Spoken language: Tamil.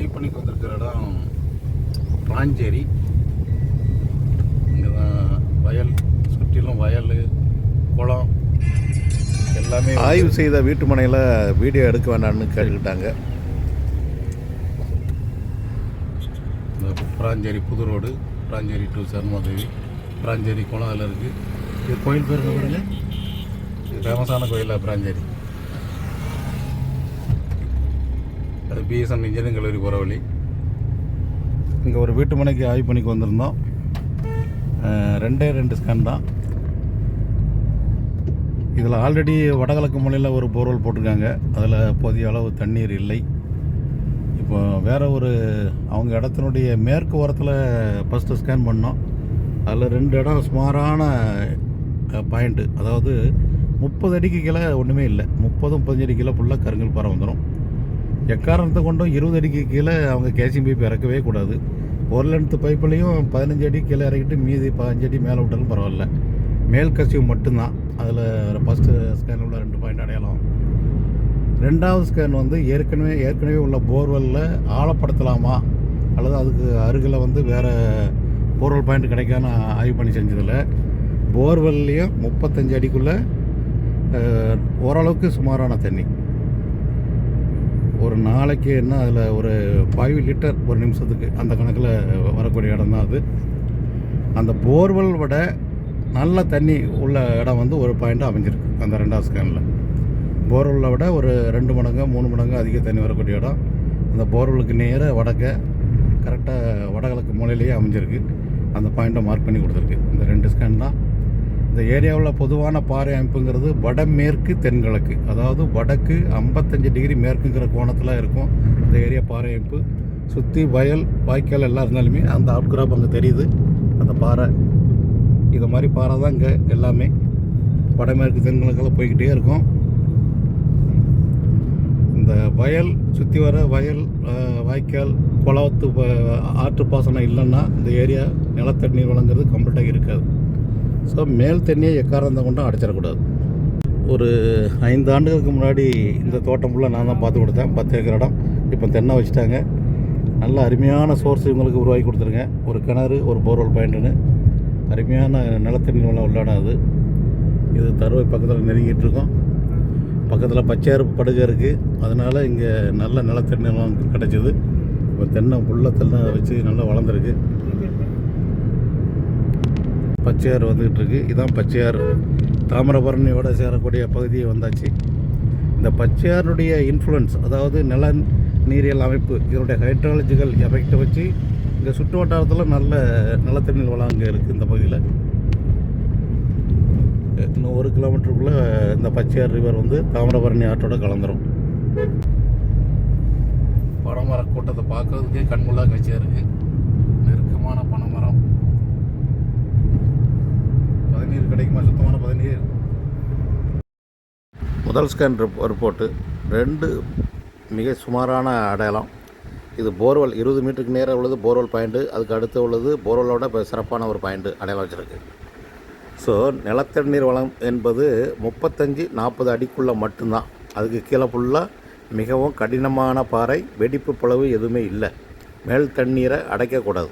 ஆய்வு பண்ணிக்கு வந்திருக்கிற இடம் பிராஞ்சேரி இங்கே தான் வயல் சுற்றிலும் வயல் குளம் எல்லாமே ஆய்வு செய்த வீட்டு மனையில் வீடியோ எடுக்க வேண்டாம்னு கேட்டுக்கிட்டாங்க. பிராஞ்சேரி புது ரோடு பிராஞ்சேரி டு சர்மாதேவி பிராஞ்சேரி குளம் அதில் இருக்குது இது கோயில் பேர் என்ன பாருங்க? இது ஃபேமஸான கோயிலா பிராஞ்சேரி? அது பிஎஸ்என் இன்ஜினியரிங் கல்லூரி போகிற வழி. இங்கே ஒரு வீட்டு மனைக்கு ஆய்வு பண்ணிக்கு வந்திருந்தோம். ரெண்டே ரெண்டு ஸ்கேன் தான். இதில் ஆல்ரெடி வடகிழக்கு மலையில் ஒரு போர்வெல் போட்டிருக்காங்க. அதில் போதிய அளவு தண்ணீர் இல்லை. இப்போ வேற ஒரு அவங்க இடத்தினுடைய மேற்கு ஓரத்தில் ஃபஸ்ட்டு ஸ்கேன் பண்ணோம். அதில் ரெண்டு இடம் சுமாரான பாயிண்ட்டு அதாவது முப்பது அடிக்கு கீழே ஒன்றுமே இல்லை. முப்பது முப்பத்தஞ்சு அடி கீழே ஃபுல்லாக கருங்கல் பாறை வந்துடும் எக்காரணத்தை கொண்டும் இருபது அடிக்கு கீழே அவங்க கேசிங் பைப் இறக்கவே கூடாது. ஒரு லென்த்து பைப்புலையும் பதினஞ்சு அடி கீழே இறக்கிட்டு மீதி பதினஞ்சு அடி மேலே விட்டாலும் பரவாயில்ல. மேல் கசிவு மட்டும்தான். அதில் ஃபஸ்ட்டு ஸ்கேன் உள்ள ரெண்டு பாயிண்ட் அடையாளம் ரெண்டாவது ஸ்கேன் வந்து ஏற்கனவே ஏற்கனவே உள்ள போர்வெல்லில் ஆழப்படுத்தலாமா? அல்லது அதுக்கு அருகில் வந்து வேறு போர்வெல் பாயிண்ட் கிடைக்கான்னு ஆய்வு பண்ணி செஞ்சதில். போர்வெல்லையும் முப்பத்தஞ்சு அடிக்குள்ளே ஓரளவுக்கு சுமாரான தண்ணி. ஒரு நாளைக்கு என்ன அதில் ஒரு ஃபைவ் லிட்டர் ஒரு நிமிஷத்துக்கு அந்த கணக்கில் வரக்கூடிய இடம் தான் அது. அந்த போர்வெல் விட நல்ல தண்ணி உள்ள இடம் வந்து ஒரு பாயிண்ட் அமைஞ்சிருக்கு அந்த ரெண்டாவது ஸ்கேனில் போர்வெல்லை விட ஒரு ரெண்டு மடங்கு மூணு மடங்கு அதிக தண்ணி வரக்கூடிய இடம். அந்த போர்வெலுக்கு நேராக வடக்க கரெக்டாக வடகிழக்கு மூலையிலேயே அமைஞ்சிருக்கு. அந்த பாயிண்ட்டை மார்க் பண்ணி கொடுத்துருக்கு. இந்த ரெண்டு ஸ்கேன் தான் இந்த ஏரியாவில் பொதுவான பாறை அமைப்புங்கிறது வடமேற்கு தென்கிழக்கு. அதாவது வடக்கு ஐம்பத்தஞ்சு டிகிரி மேற்குங்கிற கோணத்தில் இருக்கும் இந்த ஏரியா பாறை அமைப்பு. சுற்றி வயல் வாய்க்கால் எல்லாம் இருந்தாலுமே அந்த அவுட்கிராப் அங்கே தெரியுது. அந்த பாறை. இது மாதிரி பாறை தான் இங்கே எல்லாமே. வடமேற்கு தென்கிழக்கில் போய்கிட்டே இருக்கும். இந்த வயல் சுற்றி வர வயல் வாய்க்கால் குளத்து ஆற்று பாசனம் இல்லைன்னா இந்த ஏரியா நிலத்தண்ணீர் வழங்குறது கம்ப்ளீட்டாக இருக்காது. ஸோ மேல் தண்ணியை எக்காரணத்தை கொண்டும் அடைச்சிடக்கூடாது. ஒரு ஐந்து ஆண்டுகளுக்கு முன்னாடி இந்த தோட்டம் ஃபுல்லாக நான் தான் பார்த்து கொடுத்தேன். பத்து ஏக்கர் இடம். இப்போ தென்னை வச்சுட்டாங்க. நல்ல அருமையான சோர்ஸ் இவங்களுக்கு உருவாக்கி கொடுத்துருங்க. ஒரு கிணறு ஒரு போர்வெல் பாயிண்ட்டுன்னு அருமையான நிலத்தண்ணி வளம் உள்ள அது இது தருவை பக்கத்தில் நெருங்கிட்டு இருக்கோம். பக்கத்தில் பச்சையறுப்பு படுகை இருக்குது அதனால் இங்கே நல்ல நிலத்தண்ணி வளம் கிடச்சிது. இப்போ தென்னை ஃபுல்லாக தென்னை வச்சு நல்லா வளர்ந்துருக்கு. பச்சையாறு வந்துக்கிட்டு இருக்குது இதுதான் பச்சையாறு. தாமிரபரணியோட சேரக்கூடிய பகுதியை வந்தாச்சு. இந்த பச்சையாறுடைய இன்ஃப்ளூயன்ஸ் அதாவது நில நீரியல் அமைப்பு இதனுடைய ஹைட்ராலஜிக்கல் எஃபெக்டை வச்சு இங்கே சுற்று வட்டாரத்தில் நல்ல நிலத்தண்ணீர் வளம் அங்கே இருக்குது இந்த பகுதியில். இன்னும் ஒரு கிலோமீட்டருக்குள்ளே இந்த பச்சையார் ரிவர் வந்து தாமிரபரணி ஆற்றோட கலந்துரும். பனைமர கூட்டத்தை பார்க்கறதுக்கே கண்முள்ளாக காட்சியாக இருக்குது நெருக்கமான பனைமரம். பதினேழு முதல் ஸ்கேன் ரிப்போர்ட்டு ரெண்டு மிக சுமாரான அடையாளம். இது போர்வெல் இருபது மீட்டருக்கு நேராக உள்ளது போர்வெல் பாயிண்ட்டு அதுக்கு அடுத்து உள்ளது போர்வெலோட இப்போ சிறப்பான ஒரு பாயிண்ட்டு அடையாளம் வச்சுருக்கு. ஸோ நிலத்தண்ணீர் வளம் என்பது முப்பத்தஞ்சு நாற்பது அடிக்குள்ளே மட்டும்தான். அதுக்கு கீழே ஃபுல்லாக மிகவும் கடினமான பாறை வெடிப்பு பிளவு எதுவுமே இல்லை. மேல் தண்ணீரை அடைக்கக்கூடாது.